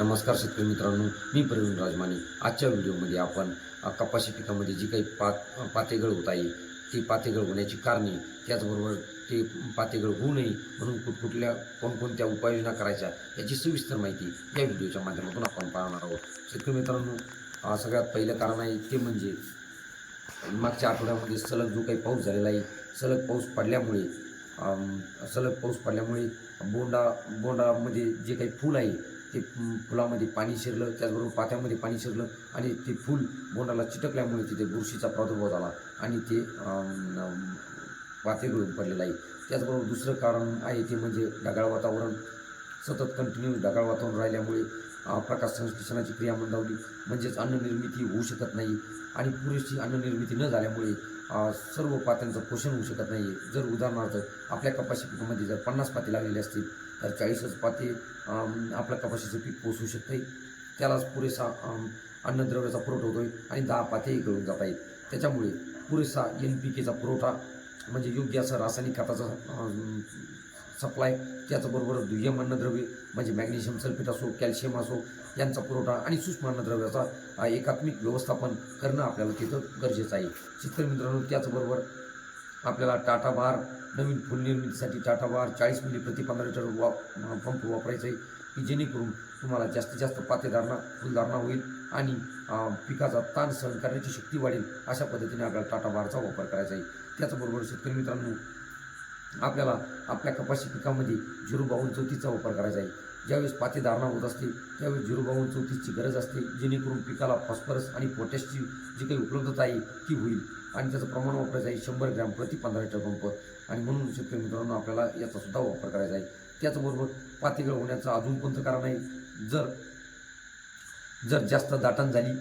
नमस्कार शेतकरी मित्रांनो मी प्रवीण राजमाने. आजच्या व्हिडिओमध्ये आपण कपाशी पिकामध्ये जी काही पात पातेगळ होत आहे ती पातेगळ होण्याची कारणे त्याचबरोबर ते पातेगळ होऊ नये म्हणून कुठकुठल्या कोणकोणत्या उपाययोजना करायच्या याची सविस्तर माहिती या व्हिडिओच्या माध्यमातून आपण पाहणार आहोत. शेतकरी मित्रांनो सगळ्यात पहिलं कारण आहे ते म्हणजे मागच्या आठवड्यामध्ये सलग जो काही पाऊस झालेला आहे सलग पाऊस पडल्यामुळे सलग पाऊस पडल्यामुळे बोंडा बोंडामध्ये जे काही फूल आहे ते फुलामध्ये पाणी शिरलं त्याचबरोबर पात्यामध्ये पाणी शिरलं आणि ते फूल बोंडाला चिटकल्यामुळे तिथे बुरशीचा प्रादुर्भाव झाला आणि ते पाते गळून पडलेलं आहे. त्याचबरोबर दुसरं कारण आहे ते म्हणजे ढगाळ वातावरण. सतत कंटिन्यू ढगाळ वातावरण राहिल्यामुळे प्रकाश संश्लेषणाची क्रिया मंदावली. म्हणजेच अन्ननिर्मिती होऊ शकत नाही आणि पुरेशी अन्ननिर्मिती न झाल्यामुळे सर्व पात्यांचं पोषण होऊ शकत नाही. जर उदाहरणार्थ आपल्या कपाशी पिकामध्ये जर पन्नास पाती लागलेली असतील तर चाळीसच पाती आपल्या कपाशीचं पीक पोसू शकते. त्यालाच पुरेसा अन्नद्रव्याचा पुरवठा होतो आहे आणि दहा पातेही गळून जात आहेत. त्याच्यामुळे पुरेसा एन पी केचा पुरवठा म्हणजे योग्य असं रासायनिक खताचा सप्लाय त्याचबरोबर दुय्यम अन्नद्रव्ये म्हणजे मॅग्नेशियम सल्फेट असो कॅल्शियम असो यांचा पुरवठा आणि सूक्ष्म अन्नद्रव्याचा एकात्मिक व्यवस्थापन करणं आपल्याला तिथं गरजेचं आहे. शेतकरी मित्रांनो त्याचबरोबर आपल्याला टाटा बार नवीन फुल निर्मितीसाठी टाटा बार चाळीस मिली प्रति पंधरा लिटर वा पंप वापरायचा आहे की जेणेकरून तुम्हाला जास्तीत जास्त पातेधारणा फुलधारणा होईल आणि पिकाचा ताण सहन करण्याची शक्ती वाढेल अशा पद्धतीने आपल्याला टाटा बारचा वापर करायचा आहे. त्याचबरोबर शेतकरी मित्रांनो आपल्याला आपल्या कपाशी पिकामध्ये झिरो बावन्न चौतीसचा वापर करायचा आहे. ज्यावेळेस पाती धारणा होत असते त्यावेळेस झिरो बावन्न चौतीसची गरज असते. जेणेकरून पिकाला फॉस्फरस आणि पोटॅशची जी काही उपलब्धता आहे ती होईल. आणि त्याचं प्रमाण वापरायचं आहे शंभर ग्रॅम प्रति पंधरा लिटर पंप. आणि म्हणून शेतकरी मित्रांनो आपल्याला याचासुद्धा वापर करायचा आहे. त्याचबरोबर पातीगळ होण्याचं अजून कोणतं कारण आहे? जर जर जास्त दाटण झाली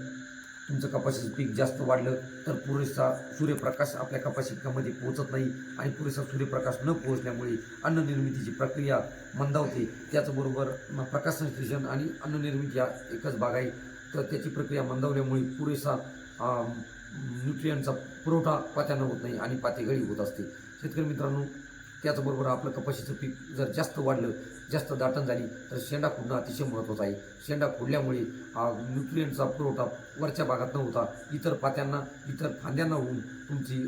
तुमचं कपाशीचं पीक जास्त वाढलं तर पुरेसा सूर्यप्रकाश आपल्या कपाशी पिकामध्ये पोहोचत नाही आणि पुरेसा सूर्यप्रकाश न पोहोचल्यामुळे अन्न निर्मितीची प्रक्रिया मंदावते. त्याचबरोबर प्रकाश संश्लेषण आणि अन्न निर्मिती हा एकच भाग आहे. तर त्याची प्रक्रिया मंदावल्यामुळे पुरेसा न्यूट्रियनचा पुरवठा पात्यांना होत नाही आणि पातेगळी होत असते. शेतकरी मित्रांनो त्याचबरोबर आपलं कपाशीचं पीक जर जास्त वाढलं जास्त दाटण झाली तर शेंडा खुडणं अतिशय महत्त्वाचं आहे. शेंडा खुडल्यामुळे न्यूट्रियनचा पुरवठा वरच्या भागात न होता इतर पात्यांना इतर फांद्यांना होऊन तुमची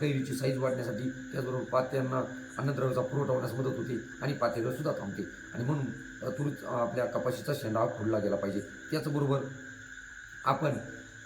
कैरीची साईज वाढण्यासाठी त्याचबरोबर पात्यांना अन्नद्रव्याचा पुरवठा होण्यास मदत होते आणि पातेगळ सुद्धा थांबते. आणि म्हणून अ, तुरीत आपल्या कपाशीचा शेंडा खुडला गेला पाहिजे. त्याचबरोबर आपण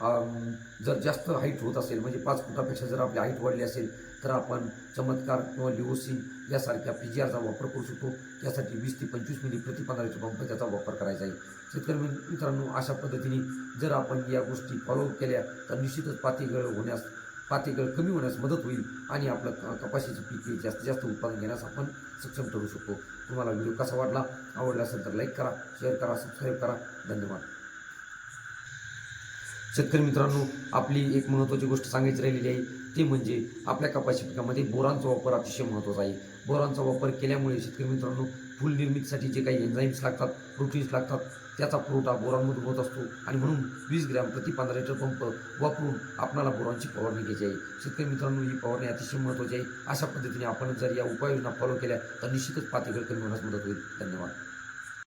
जर जास्त हाईट होत असेल म्हणजे पाच फुटापेक्षा जर आपली हाईट वाढली असेल तर आपण चमत्कार किंवा लिओसिन यासारख्या पी जी आरचा वापर करू शकतो. त्यासाठी वीस ते पंचवीस मिली प्रति पंप त्याचा वापर करायचा आहे. शेतकरी मित्रांनो अशा पद्धतीने जर आपण या गोष्टी फॉलो केल्या तर निश्चितच पातीगळ होण्यास पातीगळ कमी होण्यास मदत होईल आणि आपलं कपाशीचे पीक जास्तीत जास्त उत्पादन घेण्यास आपण सक्षम ठरू शकतो. तुम्हाला व्हिडिओ कसा वाटला आवडला असेल तर लाईक करा शेअर करा सबस्क्राईब करा. धन्यवाद. शेतकरी मित्रांनो आपली एक महत्त्वाची गोष्ट सांगायची राहिलेली आहे ते म्हणजे आपल्या कपाशी पिकामध्ये बोरांचा वापर अतिशय महत्त्वाचा आहे. बोरांचा वापर केल्यामुळे शेतकरी मित्रांनो फुल निर्मितीसाठी जे काही एन्झाईम्स लागतात प्रोटीन्स लागतात त्याचा पुरवठा बोरांमधून होत असतो आणि म्हणून वीस ग्रॅम प्रति पंधरा लिटर पंप वापरून आपणाला बोरांची फवारणी घ्यायची आहे. शेतकरी मित्रांनो ही फवारणी अतिशय महत्त्वाची आहे. अशा पद्धतीने आपण जर या उपाययोजना फॉलो केल्या तर निश्चितच पातळीकडे कमी होण्यास मदत होईल. धन्यवाद.